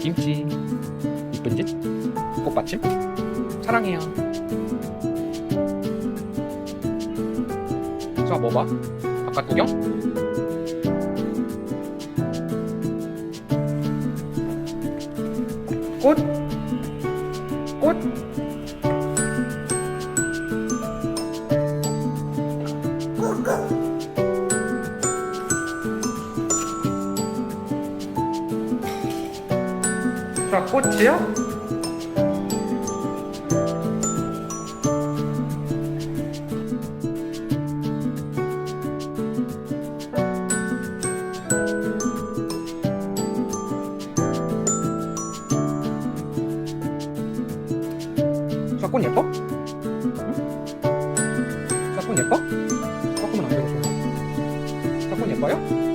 김치. 이쁜 짓 꽃받침? 사랑해요. 자 뭐 먹어봐? 바깥 구경? 꽃. 꽃. 자, 꽃이요? 자, 꽃 예뻐? 응? 자, 꽃 예뻐? 조금은 안 되고 좋아. 자, 꽃 예뻐요?